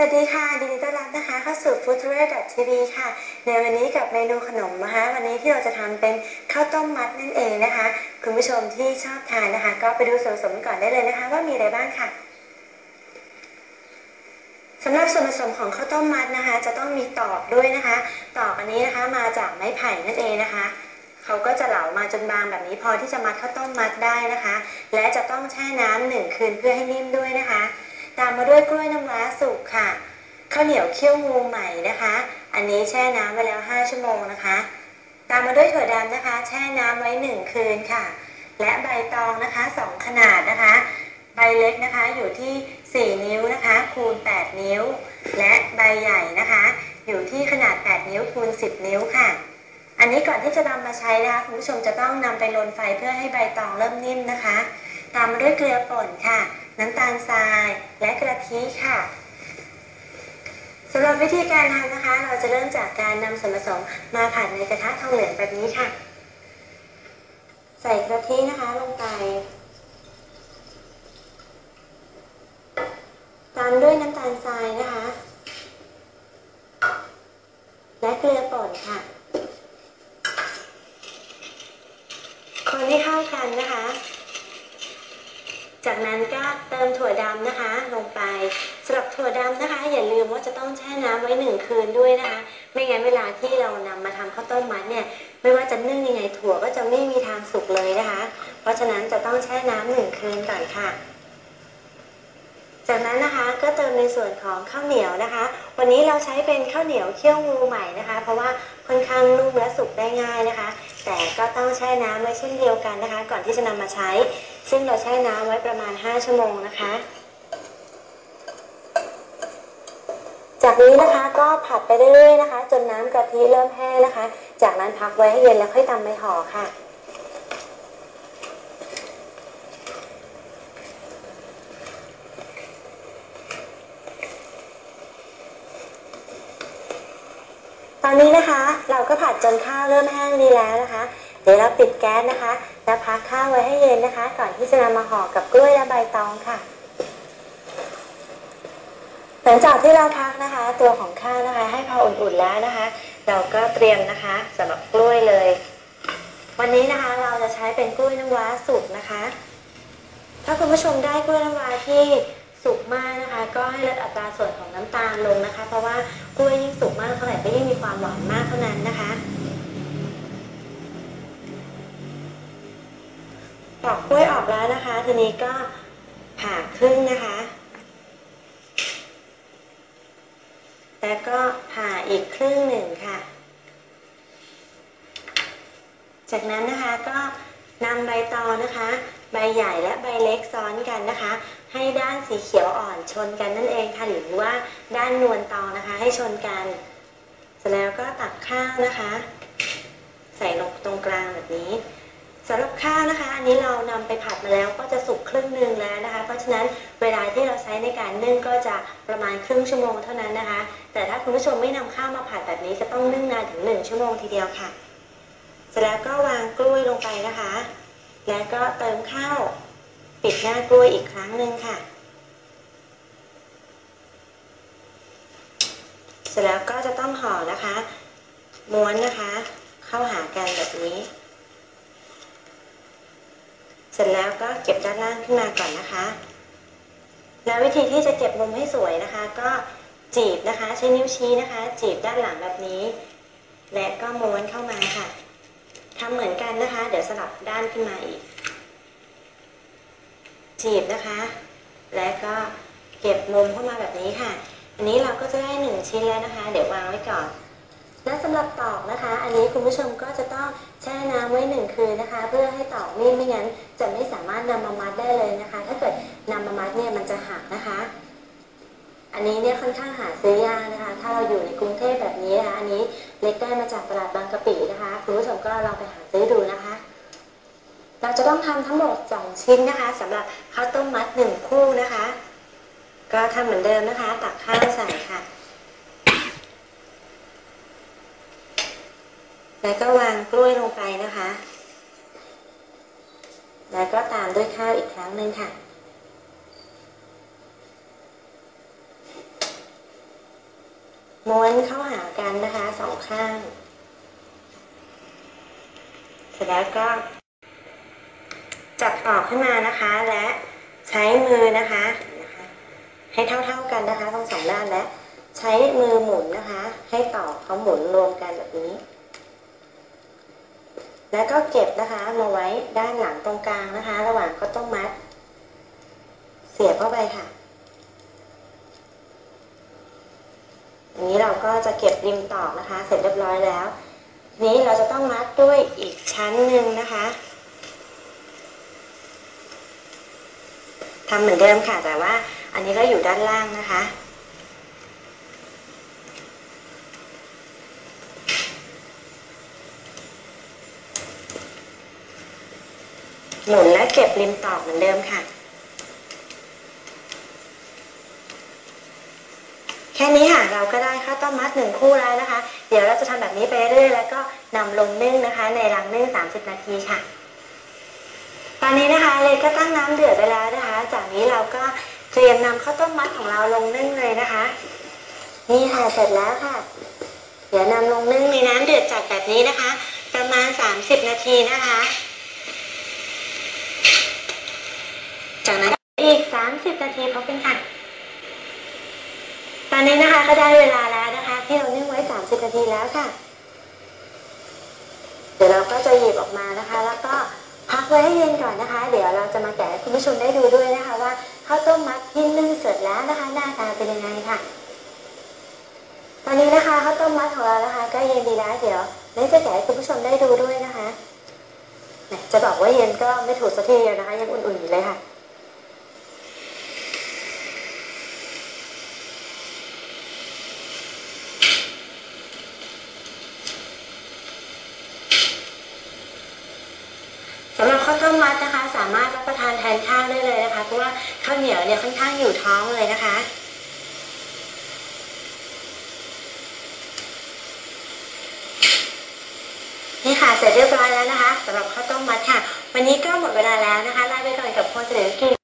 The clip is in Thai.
สวัสดีค่ะยินดีต้อนรับนะคะเข้าสู่ f o o d t o u r TV ค่ะ ในวันนี้กับเมนูขนมนะคะวันนี้ที่เราจะทำเป็นข้าวต้มมัดนั่นเองนะคะ คุณผู้ชมที่ชอบทานนะคะ ก็ไปดูส่วนผสมก่อนได้เลยนะคะ ว่ามีอะไรบ้างค่ะสำหรับส่วนผสมของข้าวต้มมัดนะคะ จะต้องมีตอกด้วยนะคะ ตอกอันนี้นะคะมาจากไม้ไผ่นั่นเองนะคะเขาก็จะเหลามาจนบางแบบนี้พอที่จะมัดข้าวต้มมัดได้นะคะ และจะต้องแช่น้ำหนึ่งคืนเพื่อให้นิ่มด้วยนะคะ ตามมาด้วยกล้วยน้ำว้าสุกค่ะข้าวเหนียวเคี่ยวงูใหม่นะคะ อันนี้แช่น้ำไว้แล้ว 5 ชั่วโมงนะคะ ตามมาด้วยถั่วดำนะคะ แช่น้ำไว้ 1 คืนค่ะ และใบตองนะคะ 2 ขนาดนะคะ ใบเล็กนะคะอยู่ที่ 4 นิ้วนะคะ คูณ 8 นิ้ว และใบใหญ่นะคะ อยู่ที่ขนาด 8 นิ้วคูณ 10 นิ้วค่ะ อันนี้ก่อนที่จะนำมาใช้นะคะคุณผู้ชมจะต้องนำไปลนไฟเพื่อให้ใบตองเริ่มนิ่มนะคะ ตามมาด้วยเกลือป่นค่ะ น้ำตาลทราย และกะทิค่ะสำหรับวิธีการทำนะคะ เราจะเริ่มจากการนำส่วนผสมมาผัดในกระทะทองเหลืองแบบนี้ค่ะ ใส่กะทินะคะลงไป ตามด้วยน้ำตาลทรายนะคะ และเกลือป่นค่ะ คนให้เข้ากันนะคะ จากนั้นก็เติมถั่วดำนะคะลงไปสำหรับถั่วดำนะคะ อย่าลืมว่าจะต้องแช่น้ำไว้หนึ่งคืนด้วยนะคะ ไม่งั้นเวลาที่เรานำมาทำข้าวต้มมัดเนี่ย ไม่ว่าจะนึ่งยังไงถั่วก็จะไม่มีทางสุกเลยนะคะ เพราะฉะนั้นจะต้องแช่น้ำหนึ่งคืนก่อนค่ะ จากนั้นนะคะก็เติมในส่วนของข้าวเหนียวนะคะ วันนี้เราใช้เป็นข้าวเหนียวเคี่ยวงูใหม่นะคะ เพราะว่าค่อนข้างนุ่มและสุกได้ง่ายนะคะ แต่ก็ต้องแช่น้ำไว้เช่นเดียวกันนะคะ ก่อนที่จะนำมาใช้ ซึ่งเราแช่น้ำไว้ประมาณ 5 ชั่วโมงนะคะ จากนี้นะคะก็ผัดไปเรื่อยๆนะคะ จนน้ำกะทิเริ่มแห้งนะคะ จากนั้นพักไว้ให้เย็นแล้วค่อยตำใบห่อค่ะ อนนี้นะคะ เราก็ผัดจนข้าวเริ่มแห้งดีแล้วนะคะ เดี๋ยวเราปิดแก๊สนะคะแล้วพักข้าวไว้ให้เย็นนะคะ ก่อนที่จะนำมาห่อกับกล้วยและใบตองค่ะ หลังจากที่เราพักนะคะ ตัวของข้าวนะคะ ให้พออุ่นๆแล้วนะคะ เราก็เตรียมนะคะสำหรับกล้วยเลย วันนี้นะคะเราจะใช้เป็นกล้วยน้ำว้าสุกนะคะ ถ้าคุณผู้ชมได้กล้วยน้ำว้าที่ สุกมากนะคะ ก็ให้ลดอัตราส่วนของน้ำตาลลงนะคะ เพราะว่ากล้วยยิ่งสุกมากเท่าไหร่ก็ยิ่งมีความหวานมากเท่านั้นนะคะปอกกล้วยออกแล้วนะคะ ทีนี้ก็ผ่าครึ่งนะคะ แล้วก็ผ่าอีกครึ่งหนึ่งค่ะ จากนั้นนะคะก็นำใบตองนะคะ ใบใหญ่และใบเล็กซ้อนกันนะคะ ให้ด้านสีเขียวอ่อนชนกันนั่นเองค่ะหรือว่าด้านนวลตองนะคะ ให้ชนกัน เสร็จแล้วก็ตักข้าวนะคะ ใส่ลงตรงกลางแบบนี้สำหรับข้าวนะคะ อันนี้เรานำไปผัดมาแล้วก็จะสุกครึ่งหนึ่งแล้วนะคะ เพราะฉะนั้นเวลาที่เราใช้ในการนึ่งก็จะประมาณครึ่งชั่วโมงเท่านั้นนะคะ แต่ถ้าคุณผู้ชมไม่นำข้าวมาผัดแบบนี้จะต้องนึ่งนานถึงหนึ่งชั่วโมงทีเดียวค่ะ เสร็จแล้วก็วางกล้วยลงไปนะคะ แล้วก็เติมข้าว ปิดหน้ากล้วยอีกครั้งหนึ่งค่ะ เสร็จแล้วก็จะต้องห่อนะคะ ม้วนนะคะ เข้าหากันแบบนี้ เสร็จแล้วก็เก็บด้านล่างขึ้นมาก่อนนะคะ แล้ววิธีที่จะเก็บมุมให้สวยนะคะ ก็จีบนะคะ ใช้นิ้วชี้นะคะ จีบด้านหลังแบบนี้ และก็ม้วนเข้ามาค่ะทำเหมือนกันนะคะ เดี๋ยวสลับด้านขึ้นมาอีก จีบนะคะ และก็เก็บมุมเข้ามาแบบนี้ค่ะ อันนี้เราก็จะได้หนึ่งชิ้นแล้วนะคะ เดี๋ยววางไว้ก่อนและสำหรับตอกนะคะ อันนี้คุณผู้ชมก็จะต้องแช่น้ำไว้หนึ่งคืนนะคะ เพื่อให้ตอกนิ่มไม่งั้นจะไม่สามารถนำมามัดได้เลยนะคะ ถ้าเกิดนำมามัดเนี่ยมันจะหักนะคะ อันนี้เนี่ยค่อนข้างหาซื้อยากนะคะ ถ้าเราอยู่ในกรุงเทพแบบนี้นะคะอันนี้เล็กได้มาจากตลาดบางกะปินะคะ คุณผู้ชมก็ลองไปหาซื้อดูนะคะ เราจะต้องทำทั้งหมด 2 ชิ้นนะคะสำหรับข้าวต้มมัด 1 คู่นะคะ ก็ทำเหมือนเดิมนะคะ ตักข้าวใส่ค่ะ แล้วก็วางกล้วยลงไปนะคะ แล้วก็ตามด้วยข้าวอีกครั้งหนึ่งค่ะม้วนเข้าหากันนะคะสองข้าง เสร็จแล้วก็ จับตอกขึ้นมานะคะ และใช้มือนะคะ ให้เท่าๆกันนะคะทั้งสองด้านและ ใช้มือหมุนนะคะ ให้ต่อเขาหมุนรวมกันแบบนี้ แล้วก็เก็บนะคะมาไว้ด้านหลังตรงกลางนะคะ ระหว่างข้าวต้มมัด เสียบเข้าไปค่ะอันนี้เราก็จะเก็บริมตอกนะคะ เสร็จเรียบร้อยแล้ว นี้เราจะต้องมัดด้วยอีกชั้นหนึ่งนะคะ ทำเหมือนเดิมค่ะ แต่ว่าอันนี้ก็อยู่ด้านล่างนะคะ หมุนและเก็บริมตอกเหมือนเดิมค่ะ แค่นี้ค่ะเราก็ได้ข้าวต้มมัดหนึ่งคู่แล้วนะคะ เดี๋ยวเราจะทำแบบนี้ไปเรื่อยแล้วก็นำลงนึ่งนะคะ ในรังนึ่ง 30 นาทีค่ะ ตอนนี้นะคะเลยก็ตั้งน้ำเดือดไปแล้วนะคะ จากนี้เราก็เตรียมนำข้าวต้มมัดของเราลงนึ่งเลยนะคะ นี่ค่ะเสร็จแล้วค่ะ เดี๋ยวนำลงนึ่งในน้ำเดือดจัดแบบนี้นะคะ ประมาณ 30 นาทีนะคะ จากนั้นอีก 30 นาทีพบกันค่ะ ตอนนี้นะคะก็ได้เวลาแล้วนะคะ ที่เรานึ่งไว้ 30 นาทีแล้วค่ะ เดี๋ยวเราก็จะหยิบออกมานะคะ แล้วก็ พักไว้ให้เย็นก่อนนะคะ เดี๋ยวเราจะมาแกะให้คุณผู้ชมได้ดูด้วยนะคะ ว่าข้าวต้มมัดที่นึ่งเสร็จแล้วนะคะ หน้าตาเป็นยังไงค่ะ ตอนนี้นะคะข้าวต้มมัดของเรานะคะก็เย็นดีแล้วเดี๋ยวนี่จะแกะให้คุณผู้ชมได้ดูด้วยนะคะจะบอกว่าเย็นก็ไม่ถูกสักทีเดียนะคะ ยังอุ่นๆอยู่เลยค่ะ สำห รัดนะคะ สามารถรับประทานแทนข้าวได้เลยนะคะ เพราะว่าข้าวเหนียวเนี่ยค่อนข้างอยู่ท้องเลยนะคะนี่ค่ะเสร็จเรียบร้อยแล้วนะคะสำหรับข้าวต้มมัดค่ะ วันนี้ก็หมดเวลาแล้วนะคะลาไปก่อนกับโคเสด็จกิน